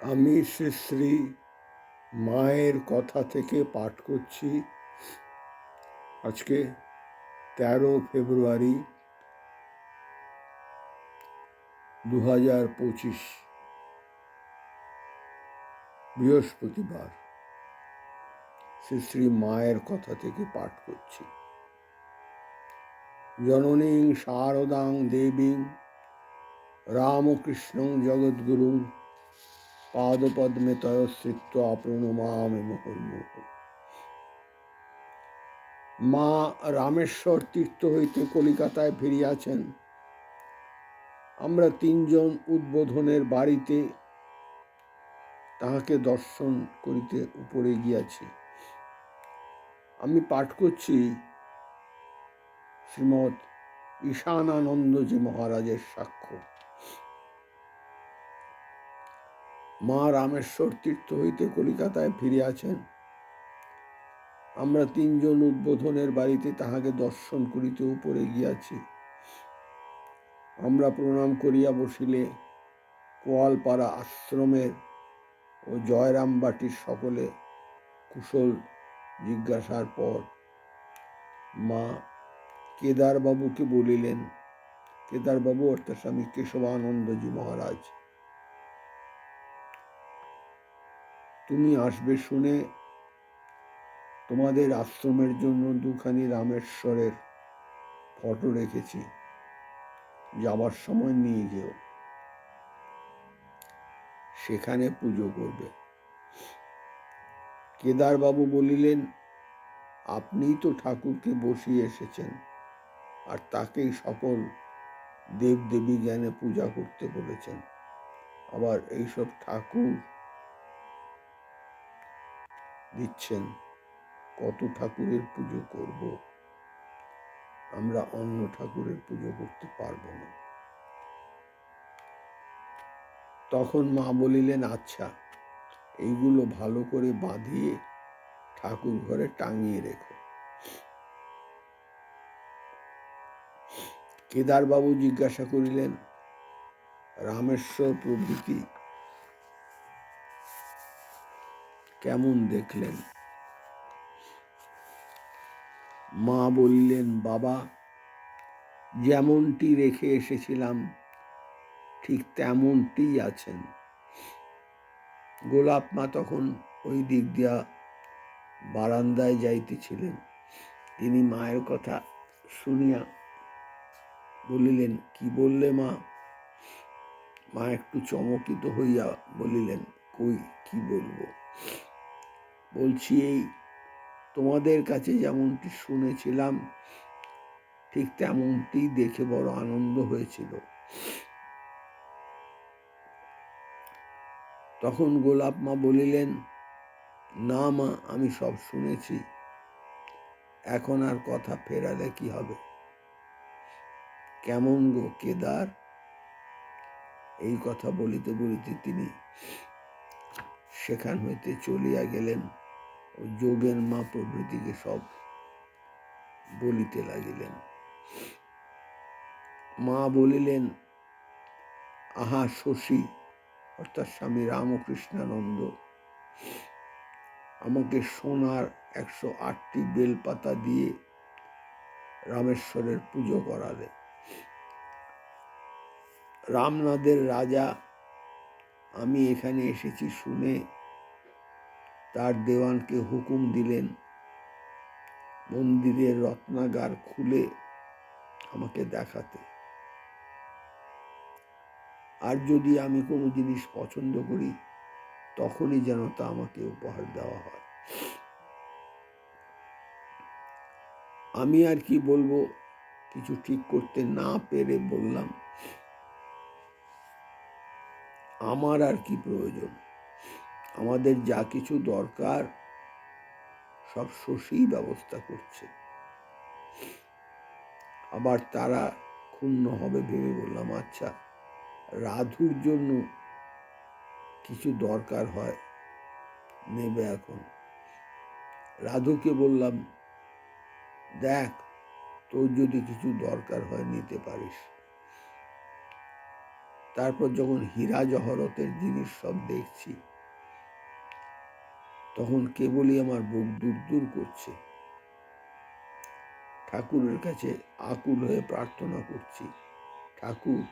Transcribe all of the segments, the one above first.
আমি শ্রী শ্রী মায়ের কথা থেকে পাঠ করছি। আজকে তেরো ফেব্রুয়ারি দু হাজার পঁচিশ বৃহস্পতিবার শ্রী শ্রী মায়ের কথা থেকে পাঠ করছি। জননীং শারদাং দেবীং রামকৃষ্ণং জগদ্গুরুং পাদপদ্মে তয়শ্রিত্ব প্রণমামি মুহুর্মুহ মা রামেশ্বর তীর্থ হইতে কলিকাতায় ফিরিয়াছেন। আমরা তিনজন উদ্বোধনের বাড়িতে তাহাকে দর্শন করিতে উপরে গিয়াছি। আমি পাঠ করছি শ্রীমৎ ঈশানানন্দজি মহারাজের সাক্ষ্য। মা রামেশ্বর তীর্থ হইতে কলিকাতায় ফিরিয়াছেন। আমরা তিনজন উদ্বোধনের বাড়িতে তাহাকে দর্শন করিতে উপরে গিয়াছি। আমরা প্রণাম করিয়া বসিলে কোয়ালপাড়া আশ্রমের ও জয়রামবাটির সকলে কুশল জিজ্ঞাসার পর মা কেদারবাবুকে বলিলেন, কেদারবাবু অর্থাৎ স্বামী কেশবানন্দজি মহারাজ তুমি আসবে শুনে তোমাদের আশ্রমের জন্য দুখানি রামেশ্বরের ফটো রেখেছি। যাবার সময় নিয়ে যেও। সেখানে পুজো করবে। কেদারবাবু বলিলেন, আপনিই তো ঠাকুরকে বসিয়ে এসেছেন, আর তাকেই সকল দেবদেবী জ্ঞানে পূজা করতে বলেছেন। আবার এইসব ঠাকুর দিচ্ছেন, কত ঠাকুরের পুজো করব? আমরা অন্য ঠাকুরের পুজো করতে পারব না। তখন মা বলিলেন আচ্ছা এইগুলো ভালো করে বাঁধিয়ে ঠাকুর ঘরে টাঙিয়ে রেখো। কেদারবাবু জিজ্ঞাসা করিলেন, রামেশ্বর প্রভৃতি কেমন দেখলেন? মা বললেন, বাবা, যেমনটি রেখে এসেছিলাম, ঠিক তেমনটি আছেন। গোলাপ মা তখন ওই দিক দিয়া বারান্দায় যাইতেছিলেন। তিনি মায়ের কথা শুনিয়া বলিলেন, কি বললে মা? মা একটু চমকিত হইয়া বলিলেন, কই, কি বলব? বলছি, এই তোমাদের কাছে যেমনটি শুনেছিলাম, ঠিক তেমনটি দেখে বড় আনন্দ হয়েছিল। তখন গোলাপ মা বলিলেন, না মা, আমি সব শুনেছি। এখন আর কথা ফেরালে কি হবে? কেমন গো কেদার? এই কথা বলিতে বলিতে তিনি সেখান হইতে চলিয়া গেলেন। ও যোগের মা প্রভৃতিকে সব বলিতে লাগিলেন। মা বলিলেন, আহা শশী, অর্থাৎ স্বামী রামকৃষ্ণানন্দ, আমাকে সোনার একশো আটটি বেলপাতা দিয়ে রামেশ্বরের পুজো করালে। রামনাথের রাজা, আমি এখানে এসেছি শুনে তার দেওয়ানকে হুকুম দিলেন, মন্দিরের রত্নাগার খুলে আমাকে দেখাতে। আর যদি আমি কোনো জিনিস পছন্দ করি, তখনই যেন তা আমাকে উপহার দেওয়া হয়। আমি আর কি বলব, কিছু ঠিক করতে না পেরে বললাম, আমার আর কি প্রয়োজন? আমাদের যা কিছু দরকার, সব শশী ব্যবস্থা করছে। আবার তারা ক্ষুণ্ণ হবে ভেবে বললাম আচ্ছা রাধুর জন্য কিছু দরকার হয়, নেবে এখন। রাধুকে বললাম, দেখ, তোর যদি কিছু দরকার হয় নিতে পারিস। তারপর যখন হীরা জহরতের জিনিস সব দেখছি তখন কেবলই আমার বুক দূর দূর করছে। ঠাকুরের কাছে আকুল হয়ে প্রার্থনা করছি, ঠাকুর,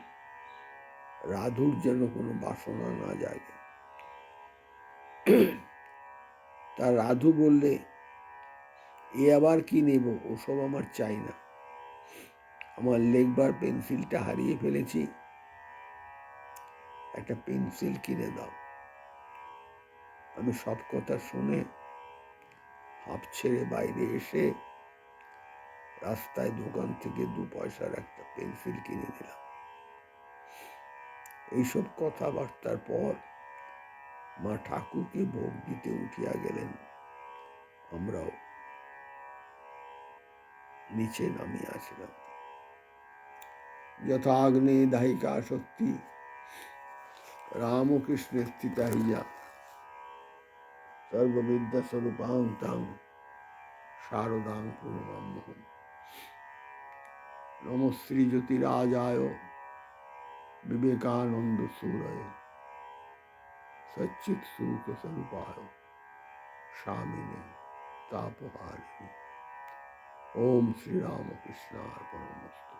রাধুর যেন কোনো বাসনা না জাগে। তা রাধু বললে, এ আবার কি নেব? ওসব আমার চাই না। আমার লেখবার পেন্সিলটা হারিয়ে ফেলেছি। একটা পেন্সিল কিনে দাও। আমি সব কথা শুনে হাঁপ ছেড়ে বাইরে এসে রাস্তায় দোকান থেকে দু পয়সার একটা পেন্সিল কিনে নিলাম। এইসব কথাবার্তার পর মা ঠাকুরকে ভোগ দিতে উঠিয়া গেলেন। আমরাও নিচে নামিয়ে আসলাম। যথাগ্নে দাহিকা শক্তি রামকৃষ্ণের স্থিতা হইয়া সর্ববিদ্যা স্বরূপাং তাং শারদাং প্রণমাম্যহম নম শ্রী জ্যোতিরাজায় বিবেকানন্দ সুরয় সচ্চিত সুখ স্বরূপায় স্বামিনে তাপহারিণী। ওম শ্রীরামকৃষ্ণার্পণমস্তু।